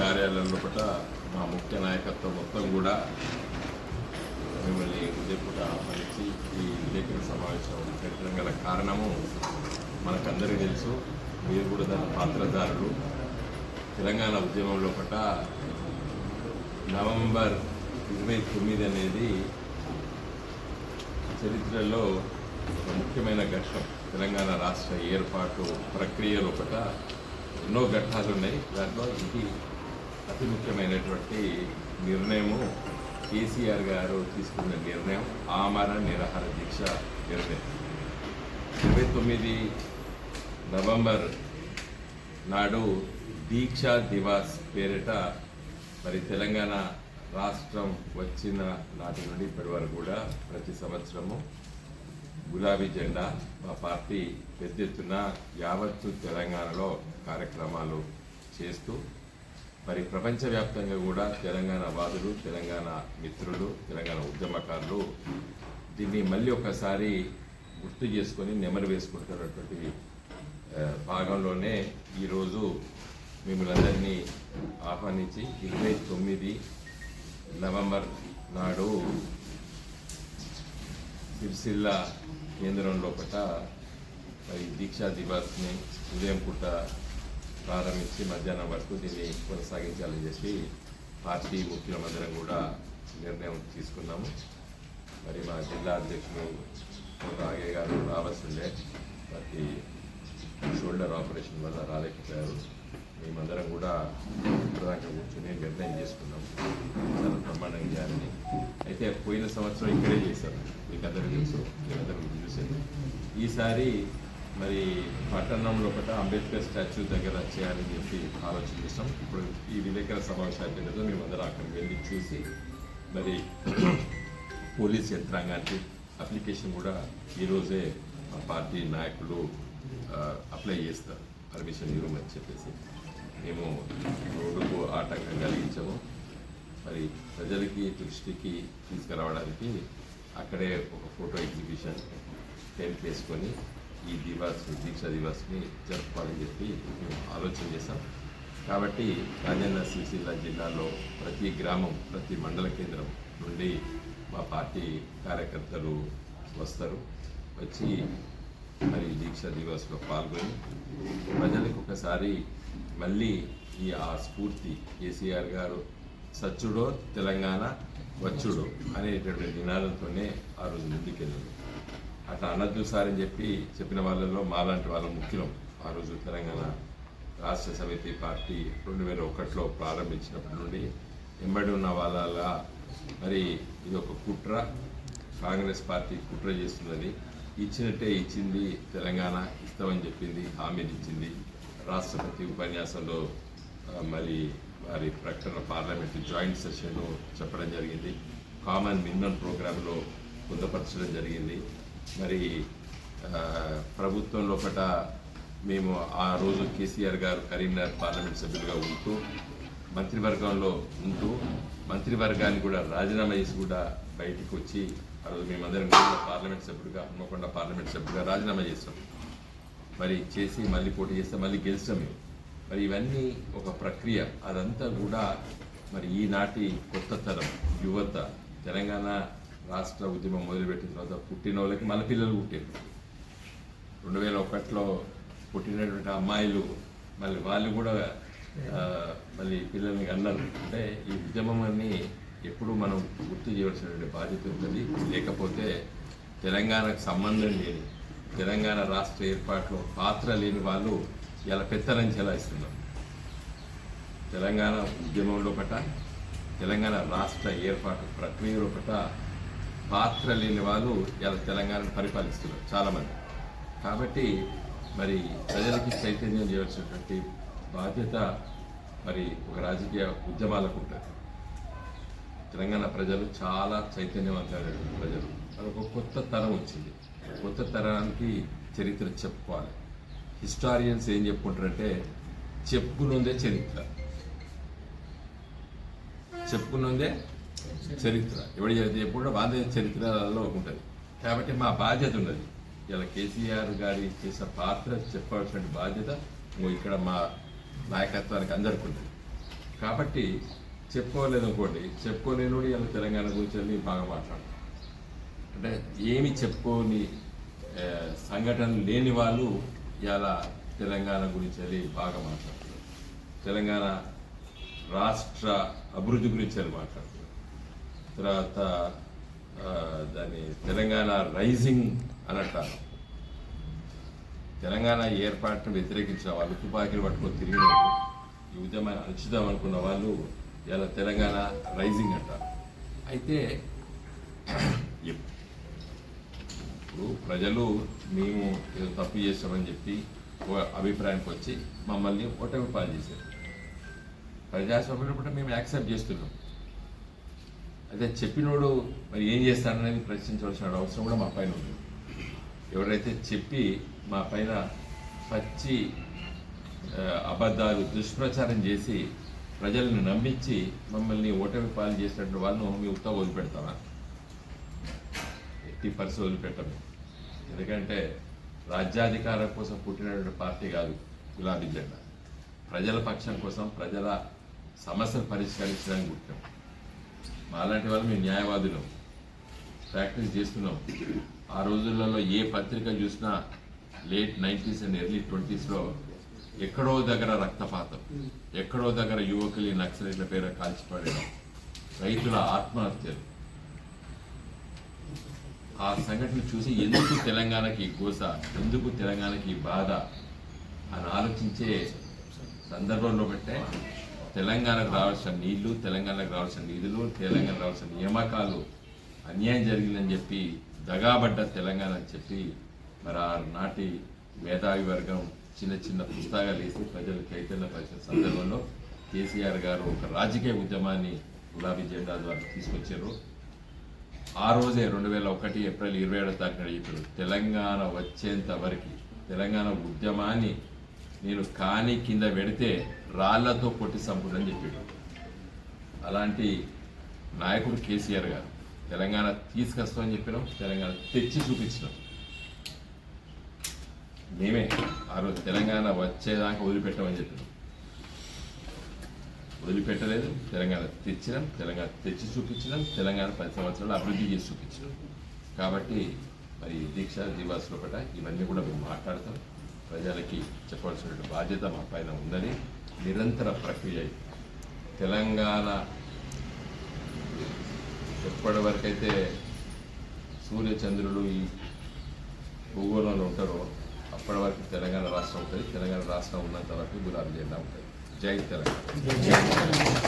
కార్యాలయం లోపల మా ముఖ్య నాయకత్వం మొత్తం కూడా మిమ్మల్ని ఉదయపూట ఆహ్వానించి ఈ విలేకరుల సమావేశం పెట్టడం గల కారణము మనకందరికీ తెలుసు. మీరు కూడా దాని పాత్రదారులు తెలంగాణ ఉద్యమం లోపల నవంబర్ ఇరవై తొమ్మిది అనేది చరిత్రలో ఒక ముఖ్యమైన ఘట్టం. తెలంగాణ రాష్ట్ర ఏర్పాటు ప్రక్రియ లోపల ఎన్నో ఘట్టాలు ఉన్నాయి. దాంట్లో ఇది అతి ముఖ్యమైనటువంటి నిర్ణయము కేసీఆర్ గారు తీసుకున్న నిర్ణయం ఆమరణ నిరాహార దీక్ష నిర్ణయం. ఇరవై తొమ్మిది నవంబర్ నాడు దీక్షా దివాస్ పేరిట మరి తెలంగాణ రాష్ట్రం వచ్చిన నాటి నుండి ఇప్పటి వరకు కూడా ప్రతి సంవత్సరము గులాబీ జెండా మా పార్టీ పెద్ద ఎత్తున యావత్తు తెలంగాణలో కార్యక్రమాలు చేస్తూ మరి ప్రపంచవ్యాప్తంగా కూడా తెలంగాణ వాదులు తెలంగాణ మిత్రులు తెలంగాణ ఉద్యమకారులు దీన్ని మళ్ళీ ఒకసారి గుర్తు చేసుకొని నెమరు వేసుకుంటున్నటువంటి భాగంలోనే ఈరోజు మిమ్మల్ని అందరినీ ఆహ్వానించి ఇరవై తొమ్మిది నవంబర్ నాడు సిరిసిల్ల కేంద్రం లోపల మరి దీక్షా దివాస్ని ఉదయం పూట ప్రారంభించి మధ్యాహ్నం వరకు దీన్ని కొనసాగించాలని చెప్పి పార్టీ ముఖ్యులందరం కూడా నిర్ణయం తీసుకున్నాము. మరి మా జిల్లా అధ్యక్షులు రాగే గారు రావాల్సిందే. ప్రతి షోల్డర్ ఆపరేషన్ వల్ల రాలేకపోయారు. మేమందరం కూడా ఇప్పటిదాకా కూర్చొని నిర్ణయం చేసుకున్నాం. చాలా బ్రహ్మాండంగా చేయాలని. అయితే పోయిన సంవత్సరం ఇక్కడే చేశారు. మీకు అందరూ తెలుసు. మీరందరూ చూసేది. ఈసారి మరి పట్టణంలో లోపల అంబేద్కర్ స్టాచ్యూ దగ్గర చేయాలని చెప్పి ఆలోచన చేస్తాం ఇప్పుడు ఈ విలేకరుల సమావేశం మేము మేమందరం అక్కడికి వెళ్ళి చూసి మరి పోలీస్ యంత్రాంగానికి అప్లికేషన్ కూడా ఈరోజే మా పార్టీ నాయకులు అప్లై చేస్తారు. పర్మిషన్ ఇవ్వమని చెప్పేసి మేము రోడ్డుకు ఆటంకం కలిగించాము. మరి ప్రజలకి దృష్టికి తీసుకురావడానికి అక్కడే ఒక ఫోటో ఎగ్జిబిషన్ టెంట్ వేసుకొని ఈ దివాస్ దీక్ష దివాస్ని జరుపుకోవాలని చెప్పి మేము ఆలోచన చేశాం. కాబట్టి రాజన్న సిరిసిల్ల జిల్లాలో ప్రతి గ్రామం ప్రతి మండల కేంద్రం నుండి మా పార్టీ కార్యకర్తలు వస్తారు. వచ్చి మరి దీక్ష దివస్లో పాల్గొని ప్రజలకు ఒకసారి మళ్ళీ ఈ ఆ స్ఫూర్తి కేసీఆర్ గారు సచ్చుడో తెలంగాణ వచ్చుడో అనేటటువంటి నినాదంతోనే ఆ రోజు ముందుకెళ్ళారు. అట్లా అనద్దు సార్ అని చెప్పి చెప్పిన వాళ్ళలో మాలాంటి వాళ్ళ ముఖ్యం ఆ రోజు తెలంగాణ రాష్ట్ర సమితి పార్టీ రెండు వేల ఒకటిలో ప్రారంభించినప్పటి నుండి ఎంబడి ఉన్న వాళ్ళ మరి ఇది ఒక కుట్ర. కాంగ్రెస్ పార్టీ కుట్ర చేస్తున్నది. ఇచ్చినట్టే ఇచ్చింది తెలంగాణ ఇస్తామని చెప్పింది హామీలు ఇచ్చింది. రాష్ట్రపతి ఉపన్యాసంలో మరి వారి ప్రకటన పార్లమెంట్ జాయింట్ సెషన్ చెప్పడం జరిగింది. కామన్ మినిమం ప్రోగ్రాంలో పొందపరచడం జరిగింది. మరి ఆ, ప్రభుత్వం లోపల మేము ఆ రోజు కేసీఆర్ గారు కరీంనగర్ పార్లమెంట్ సభ్యులుగా ఉంటూ మంత్రివర్గంలో ఉంటూ మంత్రివర్గాన్ని కూడా రాజీనామా చేసి కూడా బయటికి వచ్చి ఆ రోజు మేమందరం కూడా పార్లమెంట్ సభ్యుడిగా హన్మకొండ పార్లమెంట్ సభ్యుడిగా రాజీనామా చేస్తాం మరి చేసి మళ్ళీ పోటీ చేస్తే మళ్ళీ గెలిచాం మేము. మరి ఇవన్నీ ఒక ప్రక్రియ. అదంతా కూడా మరి ఈనాటి కొత్త తరం యువత తెలంగాణ రాష్ట్ర ఉద్యమం మొదలుపెట్టిన తర్వాత పుట్టిన వాళ్ళకి మన పిల్లలు పుట్టారు రెండు వేల ఒకటిలో పుట్టినటువంటి అమ్మాయిలు మళ్ళీ వాళ్ళు కూడా మళ్ళీ పిల్లల్ని అన్నారు. అంటే ఈ ఉద్యమం అన్ని ఎప్పుడు మనం గుర్తు చేయవలసినటువంటి బాధ్యత ఉంటుంది. లేకపోతే తెలంగాణకు సంబంధం లేని తెలంగాణ రాష్ట్ర ఏర్పాటులో పాత్ర లేని వాళ్ళు ఇలా పెత్తనం చెలాయిస్తున్నారు. తెలంగాణ ఉద్యమంలో పట తెలంగాణ రాష్ట్ర ఏర్పాటు ప్రక్రియలో పట పాత్ర లేని వాళ్ళు ఇలా తెలంగాణను పరిపాలిస్తున్నారు చాలామంది. కాబట్టి మరి ప్రజలకి చైతన్యం చేయవలసినటువంటి బాధ్యత మరి ఒక రాజకీయ ఉద్యమాలకు ఉంటుంది. తెలంగాణ ప్రజలు చాలా చైతన్యవంతమైన ప్రజలు. అది ఒక కొత్త తరం వచ్చింది. కొత్త తరానికి చరిత్ర చెప్పుకోవాలి. హిస్టారియన్స్ ఏం చెప్పుకుంటారంటే చెప్పుకునుందే చరిత్ర. చెప్పుకునుందే చరిత్ర. ఎవడు చెప్తే ఎప్పుడు వాళ్ళ చరిత్రలో ఉంటుంది. కాబట్టి మా బాధ్యత ఉన్నది. ఇలా కేసీఆర్ గారి చేసిన పాత్ర చెప్పవలసిన బాధ్యత ఇక్కడ మా నాయకత్వానికి అందరికీ ఉంటుంది కాబట్టి చెప్పుకోలేదు అనుకోండి చెప్పుకోలేను ఇలా తెలంగాణ గురించి వెళ్ళి బాగా మాట్లాడతాం అంటే ఏమి చెప్పుకోని సంఘటనలు లేని వాళ్ళు ఇలా తెలంగాణ గురించి వెళ్ళి బాగా మాట్లాడుతున్నారు. తెలంగాణ రాష్ట్ర అభివృద్ధి గురించి వెళ్ళి మాట్లాడుతున్నారు. తర్వాత దాన్ని దాని తెలంగాణ రైజింగ్ అని అంటారు తెలంగాణ ఏర్పాటును వ్యతిరేకించిన వాళ్ళు తుపాకీలు పట్టుకొని తిరిగిన వాళ్ళు, ఈ ఉద్యమాన్ని అణుచుదాం అనుకున్న వాళ్ళు ఇలా తెలంగాణ రైజింగ్ అంటారు. అయితే ఇప్పుడు ప్రజలు మేము ఏదో తప్పు చేస్తామని చెప్పి అభిప్రాయానికి వచ్చి మమ్మల్ని ఓటమి పాలు చేశారు. ప్రజాస్వామ్యంలో కూడా మేము యాక్సెప్ట్ చేస్తున్నాం. అయితే చెప్పినోడు మరి ఏం చేస్తాడనేది ప్రశ్నించవలసిన అవసరం కూడా మా పైన ఉంది. ఎవరైతే చెప్పి మా పైన పచ్చి అబద్ధాలు దుష్ప్రచారం చేసి ప్రజలను నమ్మించి మమ్మల్ని ఓటమి పాలు చేసినటువంటి వాళ్ళను మీ ఉత్తా వదిలిపెడతామా? ఎట్టి పరిస్థితి వదిలిపెట్టము. ఎందుకంటే రాజ్యాధికారం కోసం పుట్టినటువంటి పార్టీ కాదు గులాబీ జెండా. ప్రజల పక్షం కోసం ప్రజల సమస్యలు పరిష్కరించడానికి పుట్టాం. మాలాంటి వాళ్ళు మేము న్యాయవాదులు. ప్రాక్టీస్ చేస్తున్నాం. ఆ రోజులలో ఏ పత్రిక చూసినా లేట్ నైంటీస్ అండ్ ఎర్లీ ట్వంటీస్లో ఎక్కడో దగ్గర రక్తపాతం ఎక్కడో దగ్గర యువకులు నక్సలైట్ల పేర కాల్చిపడడం రైతుల ఆత్మహత్యలు. ఆ సంఘటన చూసి ఎందుకు తెలంగాణకి గోస ఎందుకు తెలంగాణకి బాధ అని ఆలోచించే సందర్భంలో పెట్టే తెలంగాణకు రావాల్సిన నీళ్ళు తెలంగాణకు రావాల్సిన నిధులు తెలంగాణ రావాల్సిన నియామకాలు అన్యాయం జరిగిందని చెప్పి దగాబడ్డ తెలంగాణ అని చెప్పి మరి ఆనాటి నాటి మేధావి వర్గం చిన్న చిన్న పుస్తకాలు వేసి ప్రజలు చైతన్యపరిచిన సందర్భంలో కేసీఆర్ గారు ఒక రాజకీయ ఉద్యమాన్ని గులాబీ జెండా ద్వారా తీసుకొచ్చారు. ఆ రోజే రెండు వేల ఒకటి ఏప్రిల్ ఇరవై ఏడో తారీఖున చెప్పారు తెలంగాణ వచ్చేంత వరకు తెలంగాణ ఉద్యమాన్ని నేను కాని కింద పెడితే రాళ్ళతో కొట్టి సంపుడని చెప్పాడు. అలాంటి నాయకుడు కేసీఆర్ గారు. తెలంగాణ తీసుకొస్తామని చెప్పినాం తెలంగాణ తెచ్చి చూపించినాం. మేమే ఆ రోజు తెలంగాణ వచ్చేదాకా వదిలిపెట్టామని చెప్పినాం. వదిలిపెట్టలేదు తెలంగాణ తెచ్చినాం తెలంగాణ తెచ్చి చూపించినాం తెలంగాణ పది సంవత్సరాలు అభివృద్ధి చేసి చూపించినాం. కాబట్టి మరి దీక్ష దివాస్ లోపల ఇవన్నీ కూడా మేము మాట్లాడతాం. ప్రజలకి చెప్పాల్సినటువంటి బాధ్యత మా పైన ఉందని నిరంతర ప్రక్రియ తెలంగాణ ఎప్పటి వరకైతే సూర్యచంద్రులు ఈ భూగోళంలో ఉంటారో అప్పటి వరకు తెలంగాణ రాష్ట్రం ఉంటుంది. తెలంగాణ రాష్ట్రం ఉన్నంత వరకు గులాబీ జెండా ఉంటుంది. జై తెలంగాణ.